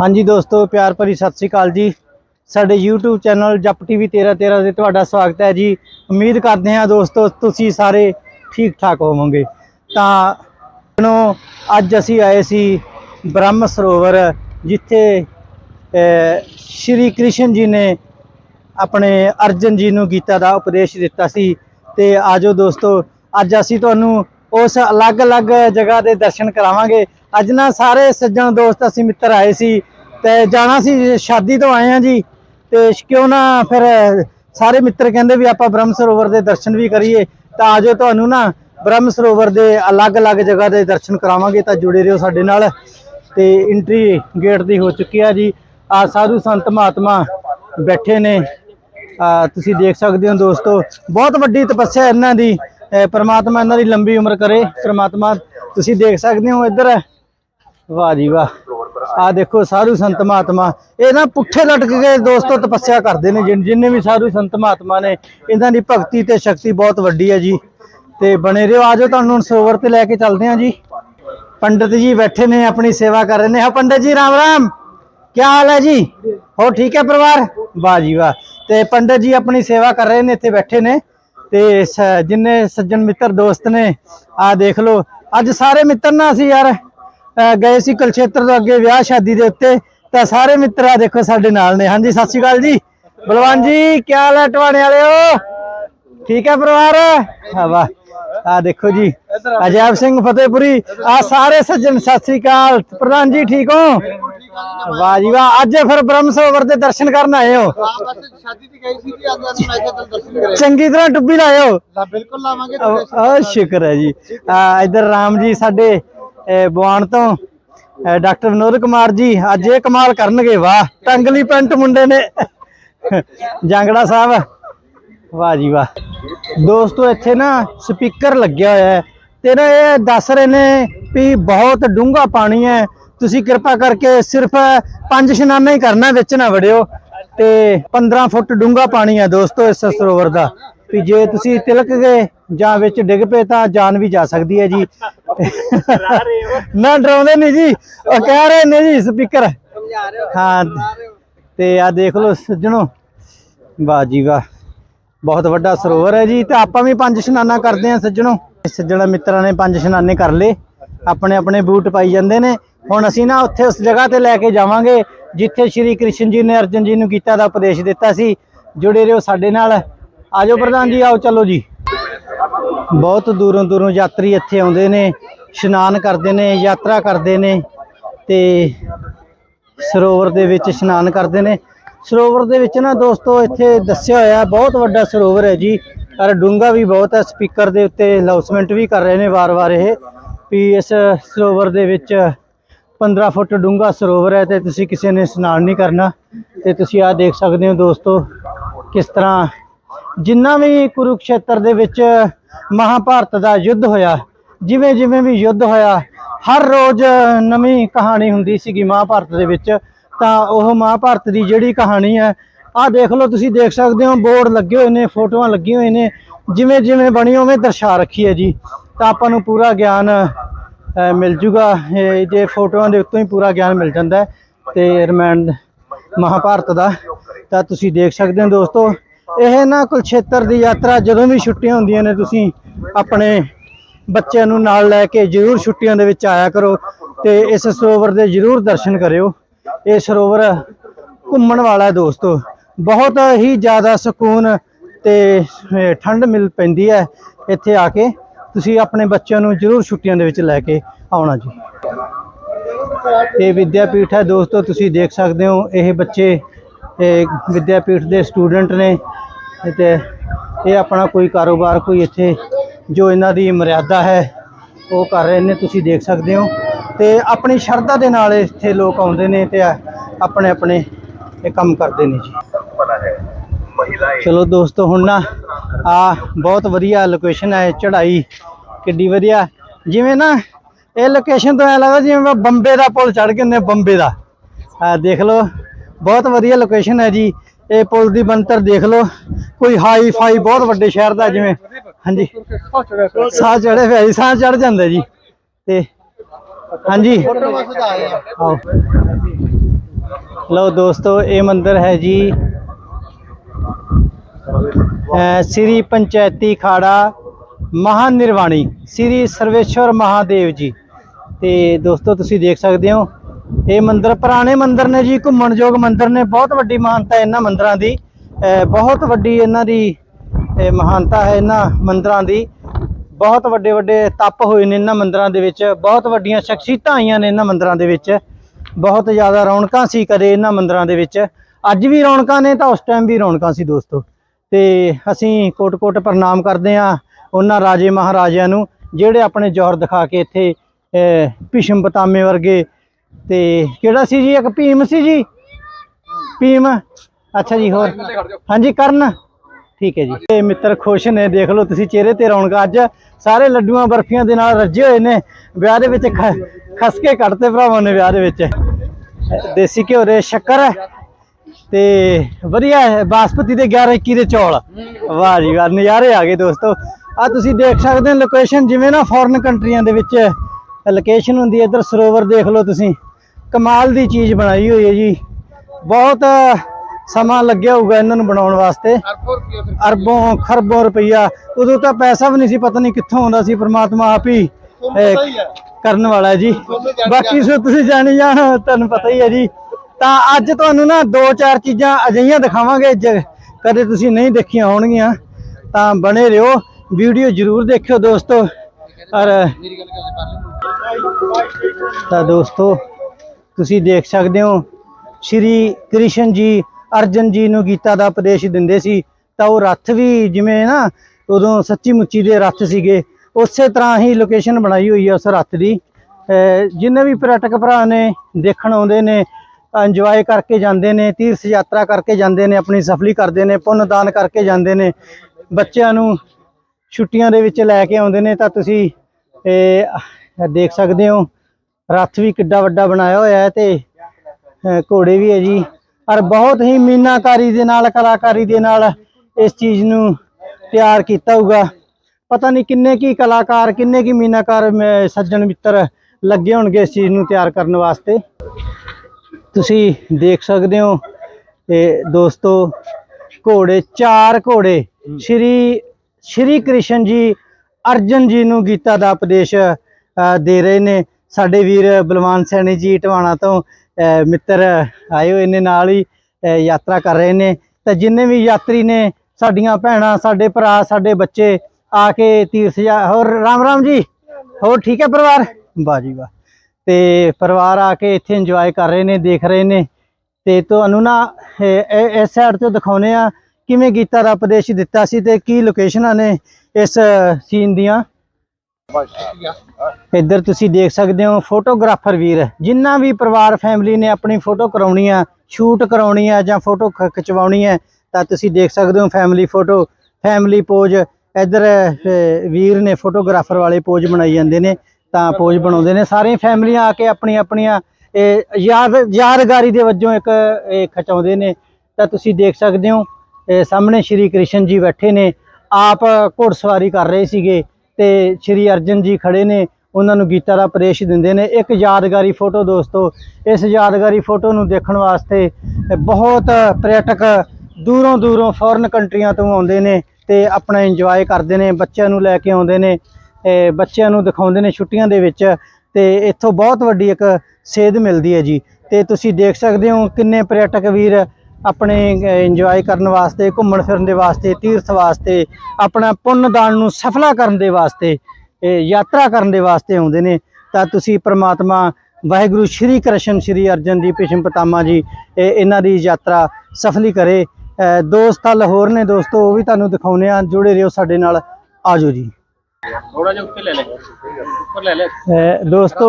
ਹਾਂਜੀ ਦੋਸਤੋ, ਪਿਆਰ ਭਰੀ ਸਤਿ ਸ੍ਰੀ ਅਕਾਲ ਜੀ। ਸਾਡੇ YouTube ਚੈਨਲ ਜਪ ਟੀਵੀ 1313 ਦੇ ਤੁਹਾਡਾ ਸਵਾਗਤ ਹੈ ਜੀ। ਉਮੀਦ ਕਰਦੇ ਹਾਂ ਦੋਸਤੋ, ਤੁਸੀਂ ਸਾਰੇ ਠੀਕ ਠਾਕ ਹੋਵੋਗੇ। ਤਾਂ ਨੂੰ ਅੱਜ ਅਸੀਂ ਆਏ ਸੀ ਬ੍ਰਹਮ ਸਰੋਵਰ, ਜਿੱਥੇ ਸ਼੍ਰੀ ਕ੍ਰਿਸ਼ਨ ਜੀ ਨੇ ਆਪਣੇ ਅਰਜਨ ਜੀ ਨੂੰ ਗੀਤਾ ਦਾ ਉਪਦੇਸ਼ ਦਿੱਤਾ ਸੀ। ਤੇ ਆਜੋ ਦੋਸਤੋ, ਅੱਜ ਅਸੀਂ ਤੁਹਾਨੂੰ ਉਸ ਅਲੱਗ-ਅਲੱਗ ਜਗ੍ਹਾ ਦੇ ਦਰਸ਼ਨ ਕਰਾਵਾਂਗੇ। ਅੱਜ ਨਾ ਸਾਰੇ ਸੱਜਣ ਦੋਸਤ ਅਸੀਂ ਮਿੱਤਰ ਆਏ ਸੀ ਤੇ ਜਾਣਾ ਸੀ ਸ਼ਾਦੀ ਤੋਂ ਆਏ ਆ ਜੀ ਤੇ ਕਿਉਂ ਨਾ ਫਿਰ ਸਾਰੇ ਮਿੱਤਰ ਕਹਿੰਦੇ ਵੀ ਆਪਾਂ ਬ੍ਰਹਮ ਸਰੋਵਰ ਦੇ ਦਰਸ਼ਨ ਵੀ ਕਰੀਏ ਤਾਂ ਆਜੋ ਤੁਹਾਨੂੰ ਨਾ ਬ੍ਰਹਮ ਸਰੋਵਰ ਦੇ ਅਲੱਗ-ਅਲੱਗ ਜਗ੍ਹਾ ਦੇ ਦਰਸ਼ਨ ਕਰਾਵਾਂਗੇ ਤਾਂ ਜੁੜੇ ਰਹੋ ਸਾਡੇ ਨਾਲ ਤੇ ਐਂਟਰੀ ਗੇਟ ਦੀ ਹੋ ਚੁੱਕੀ ਆ ਜੀ। ਆ ਸਾਧੂ ਸੰਤ ਮਹਾਤਮਾ ਬੈਠੇ ਨੇ। ਤੁਸੀਂ ਦੇਖ ਸਕਦੇ ਹੋ ਦੋਸਤੋ, ਬਹੁਤ ਵੱਡੀ ਤਪੱਸਿਆ ਇਹਨਾਂ ਦੀ। ਪਰਮਾਤਮਾ ਇਹਨਾਂ ਦੀ ਲੰਬੀ ਉਮਰ ਕਰੇ। ਪਰਮਾਤਮਾ ਤੁਸੀਂ ਦੇਖ ਸਕਦੇ ਹੋ ਇੱਧਰ। ਵਾਹ ਜੀ ਵਾਹ। ਆ ਦੇਖੋ, ਸਾਧੂ ਸੰਤ ਮਹਾਤਮਾ। ਇਹ ਨਾ ਪੁੱਠੇ ਲਟਕ ਕੇ ਦੋਸਤੋ ਤਪੱਸਿਆ ਕਰਦੇ ਨੇ, ਜਿੰਨੇ ਵੀ ਸਾਧੂ ਸੰਤ ਮਹਾਤਮਾ ਨੇ, ਇਹਨਾਂ ਦੀ ਭਗਤੀ ਤੇ ਸ਼ਕਤੀ ਬਹੁਤ ਵੱਡੀ ਹੈ ਜੀ। ਤੇ ਬਣੇ ਰਹੋ ਆਜੋ ਤੁਹਾਨੂੰ ਹੁਣ ਸਰੋਵਰ ਤੇ ਲੈ ਕੇ ਚੱਲਦੇ ਹਾਂ ਜੀ। ਪੰਡਿਤ ਜੀ ਬੈਠੇ ਨੇ, ਆਪਣੀ ਸੇਵਾ ਕਰ ਰਹੇ ਨੇ। ਹਾਂ ਪੰਡਿਤ ਜੀ, ਰਾਮ ਰਾਮ। ਕੀ ਹਾਲ ਹੈ ਜੀ? ਹੋ ਠੀਕ ਹੈ ਪਰਿਵਾਰ? ਵਾਹ ਜੀ ਵਾਹ। ਤੇ ਪੰਡਿਤ ਜੀ ਆਪਣੀ ਸੇਵਾ ਕਰ ਰਹੇ ਨੇ, ਇੱਥੇ ਬੈਠੇ ਨੇ। ਤੇ ਸ- ਜਿੰਨੇ ਸੱਜਣ ਮਿੱਤਰ ਦੋਸਤ ਨੇ ਆ ਦੇਖ ਲਓ। ਅੱਜ ਸਾਰੇ ਮਿੱਤਰ ਨਾ ਅਸੀਂ ਯਾਰ। ਗਏ ਸੀ ਕੁਲਛੇਤਰ ਤੋਂ ਅੱਗੇ ਵਿਆਹ ਸ਼ਾਦੀ ਦੇ ਉੱਤੇ। ਤਾਂ ਸਾਰੇ ਮਿੱਤਰ ਆ ਦੇਖੋ ਸਾਡੇ ਨਾਲ ਨੇ। ਹਾਂਜੀ ਸਤਿ ਸ਼੍ਰੀ ਅਕਾਲ ਜੀ। ਬਲਵਾਨ ਜੀ ਕੀ ਹਾਲ ਹੈ ਟਵਾਣੇ ਵਾਲਿਓ? ਠੀਕ ਹੈ ਪਰਿਵਾਰ? ਵਾਹ। ਆ ਦੇਖੋ ਜੀ ਅਜੈਬ ਸਿੰਘ ਫਤਿਹਪੁਰੀ। ਆ ਸਾਰੇ ਸੱਜਣ ਸਤਿ ਸ੍ਰੀ ਅਕਾਲ। ਪ੍ਰਧਾਨ ਜੀ ਠੀਕ ਹੋ? ਵਾਹ ਜੀ ਵਾਹ। ਅੱਜ ਫਿਰ ਬ੍ਰਹਮ ਸਰੋਵਰ ਦੇ ਦਰਸ਼ਨ ਕਰਨ ਆਏ ਹੋ। ਚੰਗੀ ਤਰ੍ਹਾਂ ਡੁੱਬੀ ਲਾਏ ਹੋ ਲਾ ਬਿਲਕੁਲ ਲਾਵਾਂਗੇ। ਸ਼ੁਕਰ ਹੈ ਜੀ। ਇਧਰ ਰਾਮ ਜੀ ਸਾਡੇ ਬਵਾਨ ਤੋਂ। ਡਾਕਟਰ ਵਿਨੋਦ ਕੁਮਾਰ ਜੀ, ਅੱਜ ਇਹ ਕਮਾਲ ਕਰਨਗੇ, ਵਾਹ। ਟੰਗਲੀ ਪੈਂਟ ਮੁੰਡੇ ਨੇ। ਜਾਂਗੜਾ ਸਾਹਿਬ। ਵਾਹ ਜੀ ਵਾਹ। ਦੋਸਤੋ, ਇੱਥੇ ਨਾ ਸਪੀਕਰ ਲੱਗਿਆ ਹੋਇਆ ਹੈ। ਤੇ ਨਾ ਇਹ ਦੱਸ ਰਹੇ ਨੇ ਵੀ ਬਹੁਤ ਡੂੰਘਾ ਪਾਣੀ ਹੈ। ਤੁਸੀਂ ਕਿਰਪਾ ਕਰਕੇ ਸਿਰਫ ਪੰਜ ਸਨਾਨਾ ਹੀ ਕਰਨਾ, ਵਿੱਚ ਨਾ ਵੜਿਓ। ਤੇ 15 ਫੁੱਟ ਡੂੰਘਾ ਪਾਣੀ ਹੈ ਦੋਸਤੋ, ਇਸ ਸਰੋਵਰ ਦਾ। ਵੀ ਜੇ ਤੁਸੀਂ ਤਿਲਕ ਗਏ ਜਾਂ ਵਿੱਚ ਡਿੱਗ ਪਏ ਤਾਂ ਜਾਨ ਵੀ ਜਾ ਸਕਦੀ ਹੈ ਜੀ। ਨਾ ਡਰਾਉਂਦੇ ਨਹੀਂ ਜੀ ਉਹ ਕਹਿ ਰਹੇ ਨੇ ਜੀ ਸਪੀਕਰ। ਹਾਂ। ਤੇ ਆ ਦੇਖ ਲਓ ਸੱਜਣੋ। ਵਾਹ ਜੀ ਵਾਹ ਬਹੁਤ ਵੱਡਾ ਸਰੋਵਰ ਹੈ ਜੀ ਤੇ ਆਪਾਂ ਵੀ ਪੰਜ ਇਸ਼ਨਾਨਾ ਕਰਦੇ ਹਾਂ ਸੱਜਣੋ। ਸੱਜਣਾ ਮਿੱਤਰਾਂ ਨੇ ਪੰਜ ਇਸ਼ਨਾਨੇ ਕਰ ਲਏ ਆਪਣੇ ਆਪਣੇ ਬੂਟ ਪਾਈ ਜਾਂਦੇ ਨੇ। ਹੁਣ ਅਸੀਂ ਨਾ ਉੱਥੇ ਉਸ ਜਗ੍ਹਾ ਤੇ ਲੈ ਕੇ ਜਾਵਾਂਗੇ ਜਿੱਥੇ ਸ਼੍ਰੀ ਕ੍ਰਿਸ਼ਨ ਜੀ ਨੇ ਅਰਜਨ ਜੀ ਨੂੰ ਗੀਤਾ ਦਾ ਉਪਦੇਸ਼ ਦਿੱਤਾ ਸੀ। ਜੁੜੇ ਰਹੋ ਸਾਡੇ ਨਾਲ। ਆਜੋ ਪ੍ਰਧਾਨ ਜੀ, ਆਓ ਚਲੋ ਜੀ। ਬਹੁਤ ਦੂਰੋਂ ਦੂਰੋਂ ਯਾਤਰੀ ਇੱਥੇ ਆਉਂਦੇ ਨੇ, ਇਸ਼ਨਾਨ ਕਰਦੇ ਨੇ, ਯਾਤਰਾ ਕਰਦੇ ਨੇ ਤੇ ਸਰੋਵਰ ਦੇ ਵਿੱਚ ਇਸ਼ਨਾਨ ਕਰਦੇ ਨੇ। ਸਰੋਵਰ ਦੇ ਵਿੱਚ ਨਾ ਦੋਸਤੋ, ਇੱਥੇ ਦੱਸਿਆ ਹੋਇਆ ਬਹੁਤ ਵੱਡਾ ਸਰੋਵਰ ਹੈ ਜੀ। ਪਰ ਡੂੰਘਾ ਵੀ ਬਹੁਤ ਹੈ, ਸਪੀਕਰ ਦੇ ਉੱਤੇ ਅਨਾਉਂਸਮੈਂਟ ਵੀ ਕਰ ਰਹੇ ਨੇ ਵਾਰ-ਵਾਰ ਇਹ, ਵੀ ਇਸ ਸਰੋਵਰ ਦੇ ਵਿੱਚ 15 ਫੁੱਟ ਡੂੰਘਾ ਸਰੋਵਰ ਹੈ ਤੇ ਤੁਸੀਂ ਕਿਸੇ ਨੇ ਇਸ਼ਨਾਨ ਨਹੀਂ ਕਰਨਾ। ਤੇ ਤੁਸੀਂ ਆ ਦੇਖ ਸਕਦੇ ਹੋ ਦੋਸਤੋ, ਕਿਸ ਤਰ੍ਹਾਂ ਜਿੰਨਾ ਵੀ ਕੁਰੂਕਸ਼ੇਤਰ ਦੇ ਵਿੱਚ ਮਹਾਭਾਰਤ ਦਾ ਯੁੱਧ ਹੋਇਆ, ਜਿਵੇਂ ਜਿਵੇਂ ਵੀ ਯੁੱਧ ਹੋਇਆ, ਹਰ ਰੋਜ਼ ਨਵੀਂ ਕਹਾਣੀ ਹੁੰਦੀ ਸੀਗੀ ਮਹਾਭਾਰਤ ਦੇ ਵਿੱਚ, ਤਾਂ ਉਹ ਮਹਾਭਾਰਤ ਦੀ ਜਿਹੜੀ ਕਹਾਣੀ ਹੈ, ਆਹ ਦੇਖ ਲਓ ਤੁਸੀਂ ਦੇਖ ਸਕਦੇ ਹੋ, ਬੋਰਡ ਲੱਗੇ ਹੋਏ ਨੇ, ਫੋਟੋਆਂ ਲੱਗੀਆਂ ਹੋਈਆਂ ਨੇ, ਜਿਵੇਂ ਜਿਵੇਂ ਬਣੀ ਉਵੇਂ ਦਰਸਾ ਰੱਖੀ ਹੈ ਜੀ। ਤਾਂ ਆਪਾਂ ਨੂੰ ਪੂਰਾ ਗਿਆਨ ਮਿਲ ਜੂਗਾ, ਇਹ ਜੇ ਫੋਟੋਆਂ ਦੇ ਉੱਤੋਂ ਹੀ ਪੂਰਾ ਗਿਆਨ ਮਿਲ ਜਾਂਦਾ ਹੈ, ਤੇ ਰਮਾਇਣ ਮਹਾਭਾਰਤ ਦਾ, ਤਾਂ ਤੁਸੀਂ ਦੇਖ ਸਕਦੇ ਹੋ ਦੋਸਤੋ ਇਹ ਨਾ ਕੁਲਛੇਤਰ ਦੀ ਯਾਤਰਾ ਜਦੋਂ ਵੀ ਛੁੱਟੀਆਂ ਹੁੰਦੀਆਂ ਨੇ ਤੁਸੀਂ ਆਪਣੇ ਬੱਚਿਆਂ ਨੂੰ ਨਾਲ ਲੈ ਕੇ ਜ਼ਰੂਰ ਛੁੱਟੀਆਂ ਦੇ ਵਿੱਚ ਆਇਆ ਕਰੋ ਤੇ ਇਸ ਸਰੋਵਰ ਦੇ ਜ਼ਰੂਰ ਦਰਸ਼ਨ ਕਰਿਓ। ਇਹ ਸਰੋਵਰ ਘੁੰਮਣ ਵਾਲਾ ਹੈ ਦੋਸਤੋ। ਬਹੁਤ ਹੀ ਜ਼ਿਆਦਾ ਸਕੂਨ ਤੇ ਠੰਡ ਮਿਲ ਪੈਂਦੀ ਹੈ ਇੱਥੇ ਆ ਕੇ। ਤੁਸੀਂ ਆਪਣੇ ਬੱਚਿਆਂ ਨੂੰ ਜ਼ਰੂਰ ਛੁੱਟੀਆਂ ਦੇ ਵਿੱਚ ਲੈ ਕੇ ਆਉਣਾ ਜੀ। ਇਹ ਵਿਦਿਆਪੀਠ ਹੈ ਦੋਸਤੋ, ਤੁਸੀਂ ਦੇਖ ਸਕਦੇ ਹੋ, ਇਹ ਬੱਚੇ, ਇਹ ਵਿਦਿਆਪੀਠ ਦੇ ਸਟੂਡੈਂਟ ਨੇ। ਤੇ ਇਹ ਆਪਣਾ ਕੋਈ ਕਾਰੋਬਾਰ ਕੋਈ ਇੱਥੇ ਜੋ ਇਹਨਾਂ ਦੀ ਮਰਿਆਦਾ ਹੈ, ਉਹ ਕਰ ਰਹੇ ਨੇ, ਤੁਸੀਂ ਦੇਖ ਸਕਦੇ ਹੋ। ਤੇ ਆਪਣੀ ਸ਼ਰਧਾ ਦੇ ਨਾਲ ਇੱਥੇ ਲੋਕ ਆਉਂਦੇ ਨੇ ਤੇ ਆਪਣੇ ਆਪਣੇ ਇਹ ਕੰਮ ਕਰਦੇ ਨੇ ਜੀ। ਚਲੋ ਦੋਸਤੋ, ਹੁਣ ਨਾ ਆ ਬਹੁਤ ਵਧੀਆ ਲੋਕੇਸ਼ਨ ਹੈ, ਚੜ੍ਹਾਈ ਕਿੱਡੀ ਵਧੀਆ। ਜਿਵੇਂ ਨਾ ਇਹ ਲੋਕੇਸ਼ਨ ਤੋਂ ਐ ਲੱਗਦਾ ਜਿਵੇਂ ਬੰਬੇ ਦਾ ਪੁਲ ਚੜ੍ਹ ਕੇ ਨੇ ਬੰਬੇ ਦਾ। ਦੇਖ ਲਓ, ਬਹੁਤ ਵਧੀਆ ਲੋਕੇਸ਼ਨ ਹੈ ਜੀ। ਇਹ ਪੁਲ ਦੀ ਬਣਤਰ ਦੇਖ ਲਓ। ਕੋਈ ਹਾਈ ਫਾਈ ਬਹੁਤ ਵੱਡੇ ਸ਼ਹਿਰ ਦਾ ਜਿਵੇਂ, ਹਾਂਜੀ। ਸਾਹ ਚੜੇ ਪਿਆ ਜੀ, ਸਾਹ ਚੜ ਜਾਂਦਾ ਜੀ। ਤੇ ਹਾਂਜੀ। ਫੋਟੋ ਆਓ। ਲਓ ਦੋਸਤੋ, ਇਹ ਮੰਦਿਰ ਹੈ ਜੀ। ਸ੍ਰੀ ਪੰਚਾਇਤੀ ਖਾੜਾ ਮਹਾਨਿਰਵਾਣੀ, ਸ੍ਰੀ ਸਰਵੇਸ਼ਵਰ ਮਹਾਦੇਵ ਜੀ। ਤੇ ਦੋਸਤੋ, ਤੁਸੀਂ ਦੇਖ ਸਕਦੇ ਹੋ ਇਹ ਮੰਦਿਰ ਪੁਰਾਣੇ ਮੰਦਿਰ ਨੇ ਜੀ, ਘੁੰਮਣਯੋਗ ਮੰਦਿਰ ਨੇ, ਬਹੁਤ ਵੱਡੀ ਮਹਾਨਤਾ ਇਹਨਾਂ ਮੰਦਿਰਾਂ ਦੀ। ਬਹੁਤ ਵੱਡੀ ਇਹਨਾਂ ਦੀ ਮਹਾਨਤਾ ਹੈ ਇਹਨਾਂ ਮੰਦਿਰਾਂ ਦੀ। ਬਹੁਤ ਵੱਡੇ ਵੱਡੇ ਤਪ ਹੋਏ ਨੇ ਇਹਨਾਂ ਮੰਦਿਰਾਂ ਦੇ ਵਿੱਚ, ਬਹੁਤ ਵੱਡੀਆਂ ਸ਼ਖਸੀਅਤਾਂ ਆਈਆਂ ਨੇ ਇਹਨਾਂ ਮੰਦਿਰਾਂ ਦੇ ਵਿੱਚ। ਬਹੁਤ ਜ਼ਿਆਦਾ ਰੌਣਕਾਂ ਸੀ ਕਦੇ ਇਹਨਾਂ ਮੰਦਿਰਾਂ ਦੇ ਵਿੱਚ। ਅੱਜ ਵੀ ਰੌਣਕਾਂ ਨੇ ਤਾਂ ਉਸ ਟਾਈਮ ਵੀ ਰੌਣਕਾਂ ਸੀ ਦੋਸਤੋ। ਤੇ ਅਸੀਂ ਕੋਟ-ਕੋਟ ਪ੍ਰਣਾਮ ਕਰਦੇ ਹਾਂ ਉਹਨਾਂ ਰਾਜੇ ਮਹਾਰਾਜਿਆਂ ਨੂੰ, ਜਿਹੜੇ ਆਪਣੇ ਜੋਹਰ ਦਿਖਾ ਕੇ ਇੱਥੇ ਭਿਸ਼ਮ ਪਤਾਮੇ ਵਰਗੇ ਤੇ ਕਿਹੜਾ ਸੀ ਜੀ? ਇੱਕ ਭੀਮ ਸੀ ਜੀ? ਭੀਮ? ਅੱਛਾ ਜੀ ਹੋਰ। ਹਾਂਜੀ ਕਰਨ। ਠੀਕ ਹੈ ਜੀ। ਇਹ ਮਿੱਤਰ ਖੁਸ਼ ਨੇ ਦੇਖ ਲਓ ਤੁਸੀਂ ਚਿਹਰੇ ਤੇ ਰੌਣਕ। ਅੱਜ ਸਾਰੇ ਲੱਡੂਆਂ ਬਰਫੀਆਂ ਦੇ ਨਾਲ ਰੱਜੇ ਹੋਏ ਨੇ। ਵਿਆਹ ਦੇ ਵਿੱਚ ਖ- ਖਸਕੇ ਕੱਢਤੇ ਭਰਾਵਾਂ ਨੇ ਵਿਆਹ ਦੇ ਵਿੱਚ। ਦੇਸੀ ਘਿਓ ਦੇ ਸ਼ੱਕਰ। ਤੇ ਵਧੀਆ ਬਾਸਪਤੀ ਦੇ 11 21 ਦੇ ਚੌਲ। ਵਾਹ ਜੀ ਵਾਹ ਨਜ਼ਾਰੇ ਆ ਗਏ ਦੋਸਤੋ। ਆ ਤੁਸੀਂ ਦੇਖ ਸਕਦੇ ਹੋ ਲੋਕੇਸ਼ਨ ਜਿਵੇਂ ਨਾ ਫੋਰਨ ਕੰਟਰੀਆਂ ਦੇ ਵਿੱਚ। ਲੋਕੇਸ਼ਨ ਹੁੰਦੀ ਹੈ ਇੱਧਰ ਸਰੋਵਰ ਦੇਖ ਲਓ ਤੁਸੀਂ। ਕਮਾਲ ਦੀ ਚੀਜ਼ ਬਣਾਈ ਹੋਈ ਹੈ ਜੀ। ਬਹੁਤ ਸਮਾਂ ਲੱਗਿਆ ਹੋਊਗਾ ਇਹਨਾਂ ਨੂੰ ਬਣਾਉਣ ਵਾਸਤੇ। ਅਰਬੋਂ ਖਰਬੋਂ ਰੁਪਈਆ। ਉਦੋਂ ਤਾਂ ਪੈਸਾ ਵੀ ਨਹੀਂ ਸੀ ਪਤਾ ਨਹੀਂ ਕਿੱਥੋਂ ਆਉਂਦਾ ਸੀ ਪ੍ਰਮਾਤਮਾ ਆਪ ਹੀ ਕਰਨ ਵਾਲਾ ਜੀ। ਬਾਕੀ ਸੋ ਤੁਸੀਂ ਜਾਣੀ ਜਾਣ ਤੁਹਾਨੂੰ ਪਤਾ ਹੀ ਹੈ ਜੀ। ਤਾਂ ਅੱਜ ਤੁਹਾਨੂੰ ਨਾ ਦੋ ਚਾਰ ਚੀਜ਼ਾਂ ਅਜਿਹੀਆਂ ਦਿਖਾਵਾਂਗੇ ਜ- ਕਦੇ ਤੁਸੀਂ ਨਹੀਂ ਦੇਖੀਆਂ ਹੋਣਗੀਆਂ ਤਾਂ ਬਣੇ ਰਹੋ। ਵੀਡੀਓ ਜ਼ਰੂਰ ਦੇਖਿਓ ਦੋਸਤੋ। ਔਰ ਤਾਂ ਦੋਸਤੋ, ਤੁਸੀਂ ਦੇਖ ਸਕਦੇ ਹੋ, ਸ਼੍ਰੀ ਕ੍ਰਿਸ਼ਨ ਜੀ, ਅਰਜਨ ਜੀ ਨੂੰ ਗੀਤਾ ਦਾ ਉਪਦੇਸ਼ ਦਿੰਦੇ ਸੀ। ਤਾਂ ਉਹ ਰੱਥ ਵੀ ਜਿਵੇਂ ਨਾ, ਉਦੋਂ ਸੱਚੀ ਮੁੱਚੀ ਦੇ ਰੱਥ ਸੀਗੇ, ਉਸੇ ਤਰ੍ਹਾਂ ਹੀ ਲੋਕੇਸ਼ਨ ਬਣਾਈ ਹੋਈ ਹੈ ਉਸ ਰੱਥ ਦੀ। ਜਿੰਨੇ ਵੀ ਪਰਯਟਕ ਭਰਾ ਨੇ, ਦੇਖਣ ਆਉਂਦੇ ਨੇ ਇੰਜੋਏ ਕਰਕੇ ਜਾਂਦੇ ਨੇ, ਤੀਰਥ ਯਾਤਰਾ ਕਰਕੇ ਜਾਂਦੇ ਨੇ, ਆਪਣੀ ਸਫਲੀ ਕਰਦੇ ਨੇ, ਪੁੰਨ ਦਾਨ ਕਰਕੇ ਜਾਂਦੇ ਨੇ, ਬੱਚਿਆਂ ਨੂੰ ਛੁੱਟੀਆਂ ਦੇ ਵਿੱਚ ਲੈ ਕੇ ਆਉਂਦੇ ਨੇ, ਤਾਂ ਤੁਸੀਂ ਇਹ ਦੇਖ ਸਕਦੇ ਹੋ ਰੱਥ ਵੀ ਕਿੱਡਾ ਵੱਡਾ ਬਣਾਇਆ ਹੋਇਆ ਹੈ ਤੇ ਘੋੜੇ ਵੀ ਹੈ ਜੀ। ਔਰ ਬਹੁਤ ਹੀ ਮੀਨਾਕਾਰੀ ਦੇ ਨਾਲ ਕਲਾਕਾਰੀ ਦੇ ਨਾਲ ਇਸ ਚੀਜ਼ ਨੂੰ ਤਿਆਰ ਕੀਤਾ ਹੋਊਗਾ। ਪਤਾ ਨਹੀਂ ਕਿੰਨੇ ਕੀ ਕਲਾਕਾਰ ਕਿੰਨੇ ਕੀ ਮੀਨਾਕਾਰ ਸੱਜਣ ਮਿੱਤਰ ਲੱਗੇ ਹੋਣਗੇ ਇਸ ਚੀਜ਼ ਨੂੰ ਤਿਆਰ ਕਰਨ ਵਾਸਤੇ। ਤੁਸੀਂ ਦੇਖ ਸਕਦੇ ਹੋ ਇਹ ਦੋਸਤੋ ਘੋੜੇ ਚਾਰ ਘੋੜੇ ਸ਼੍ਰੀ ਸ਼੍ਰੀ ਕ੍ਰਿਸ਼ਨ ਜੀ ਅਰਜਨ ਜੀ ਨੂੰ ਗੀਤਾ ਦਾ ਉਪਦੇਸ਼ ਦੇ ਰਹੇ ਨੇ। ਸਾਡੇ ਵੀਰ ਬਲਵਾਨ ਸੈਣੀ ਜੀ ਟਵਾਣਾ ਤੋਂ ਮਿੱਤਰ ਆਏ ਹੋਏ ਨੇ, ਨਾਲ ਹੀ ਯਾਤਰਾ ਕਰ ਰਹੇ ਨੇ। ਤਾਂ ਜਿੰਨੇ ਵੀ ਯਾਤਰੀ ਨੇ, ਸਾਡੀਆਂ ਭੈਣਾਂ, ਸਾਡੇ ਭਰਾ, ਸਾਡੇ ਬੱਚੇ ਆ ਕੇ ਤੀਰਥ ਜਾ, ਹੋਰ ਰਾਮ ਰਾਮ ਜੀ। ਹੋਰ ਠੀਕ ਹੈ ਪਰਿਵਾਰ? ਵਾਹ ਜੀ ਵਾਹ। ਤੇ ਪਰਿਵਾਰ ਆ ਕੇ ਇੱਥੇ ਇੰਜੋਏ ਕਰ ਰਹੇ ਨੇ, ਦੇਖ ਰਹੇ ਨੇ। ਤੇ ਤੁਹਾਨੂੰ ਨਾ ਇਸ ਸਾਈਡ ਤੋਂ ਦਿਖਾਉਨੇ ਆ ਕਿਵੇਂ ਗੀਤਾ ਦਾ ਉਪਦੇਸ਼ ਦਿੱਤਾ ਸੀ ਤੇ ਕੀ ਲੋਕੇਸ਼ਨਾਂ ਨੇ ਇਸ ਸੀਨ ਦੀਆਂ। ਇੱਧਰ ਤੁਸੀਂ ਦੇਖ ਸਕਦੇ ਹੋ ਫੋਟੋਗ੍ਰਾਫਰ ਵੀਰ, ਜਿੰਨਾ ਵੀ ਪਰਿਵਾਰ ਫੈਮਿਲੀ ਨੇ ਆਪਣੀ ਫੋਟੋ ਕਰਾਉਣੀ ਆ ਸ਼ੂਟ ਕਰਾਉਣੀ ਆ ਜਾਂ ਫੋਟੋ ਖਿਚਵਾਉਣੀ ਹੈ ਤਾਂ ਤੁਸੀਂ ਦੇਖ ਸਕਦੇ ਹੋ ਫੈਮਿਲੀ ਫੋਟੋ ਫੈਮਿਲੀ ਪੋਜ ਇੱਧਰ ਵੀਰ ਨੇ ਫੋਟੋਗ੍ਰਾਫਰ ਵਾਲੇ ਪੋਜ ਬਣਾਈ ਜਾਂਦੇ ਨੇ, ਤਾਂ ਪੋਜ ਬਣਾਉਂਦੇ ਨੇ, ਸਾਰੀਆਂ ਫੈਮਲੀਆਂ ਆ ਕੇ ਆਪਣੀ, ਆਪਣੀਆਂ, ਇਹ, ਯਾਦ, ਯਾਦਗਾਰੀ ਦੇ ਵਜੋਂ ਇੱਕ, ਇਹ ਖਿਚਾਉਂਦੇ ਨੇ, ਤਾਂ ਤੁਸੀਂ ਦੇਖ ਸਕਦੇ ਹੋ ਸਾਹਮਣੇ ਸ਼੍ਰੀ ਕ੍ਰਿਸ਼ਨ ਜੀ ਬੈਠੇ ਨੇ, ਆਪ ਘੋੜਸਵਾਰੀ ਕਰ ਰਹੇ ਸੀਗੇ ਤੇ ਸ਼੍ਰੀ ਅਰਜਨ ਜੀ ਖੜੇ ਨੇ, ਉਹਨਾਂ ਨੂੰ ਗੀਤਾ ਦਾ ਪ੍ਰੇਸ਼ ਦਿੰਦੇ ਨੇ। ਇੱਕ ਯਾਦਗਾਰੀ ਫੋਟੋ ਦੋਸਤੋ, ਇਸ ਯਾਦਗਾਰੀ ਫੋਟੋ ਨੂੰ ਦੇਖਣ ਵਾਸਤੇ ਬਹੁਤ ਪਰਯਟਕ ਦੂਰੋਂ ਦੂਰੋਂ ਫੋਰਨ ਕੰਟਰੀਆਂ ਤੋਂ ਆਉਂਦੇ ਨੇ ਤੇ ਆਪਣਾ ਇੰਜੋਏ ਕਰਦੇ ਨੇ, ਬੱਚਿਆਂ ਨੂੰ ਲੈ ਕੇ ਆਉਂਦੇ ਨੇ ਬੱਚਿਆਂ ਨੂੰ ਦਿਖਾਉਂਦੇ ਨੇ ਛੁੱਟੀਆਂ ਦੇ ਵਿੱਚ ਤੇ ਇੱਥੋਂ ਬਹੁਤ ਵੱਡੀ ਇੱਕ ਸੇਧ ਮਿਲਦੀ ਹੈ ਜੀ। ਤੇ ਤੁਸੀਂ ਦੇਖ ਸਕਦੇ ਹੋ ਕਿੰਨੇ ਪਰਯਟਕ ਵੀਰ ਆਪਣੇ ਇੰਜੋਏ ਕਰਨ ਵਾਸਤੇ ਘੁੰਮਣ ਫਿਰਨ ਦੇ ਵਾਸਤੇ ਤੀਰਥ ਵਾਸਤੇ ਆਪਣਾ ਪੁੰਨ ਦਾਨ ਨੂੰ ਸਫਲਾ ਕਰਨ ਦੇ ਵਾਸਤੇ ਇਹ ਯਾਤਰਾ ਕਰਨ ਦੇ ਵਾਸਤੇ ਆਉਂਦੇ ਨੇ। ਤਾਂ ਤੁਸੀਂ ਪ੍ਰਮਾਤਮਾ ਵਾਹਿਗੁਰੂ ਸ਼੍ਰੀ ਕ੍ਰਿਸ਼ਨ ਸ਼੍ਰੀ ਅਰਜਨ ਜੀ ਭੀਸ਼ਮ ਪਤਾਮਾ ਜੀ ਇਹ ਇਹਨਾਂ ਦੀ ਯਾਤਰਾ ਸਫਲੀ ਕਰੇ। ਅਹ ਦੋ ਸਥਲ ਹੋਰ ਨੇ ਦੋਸਤੋ ਉਹ ਵੀ ਤੁਹਾਨੂੰ ਦਿਖਾਉਨੇ ਆ ਜੁੜੇ ਰਹੋ ਸਾਡੇ ਨਾਲ। ਆਜੋ ਜੀ। ਥੋੜਾ ਜਿਹਾ ਉੱਤੇ ਲੈ ਲੈ। ਉੱਪਰ ਲੈ ਲੈ। ਦੋਸਤੋ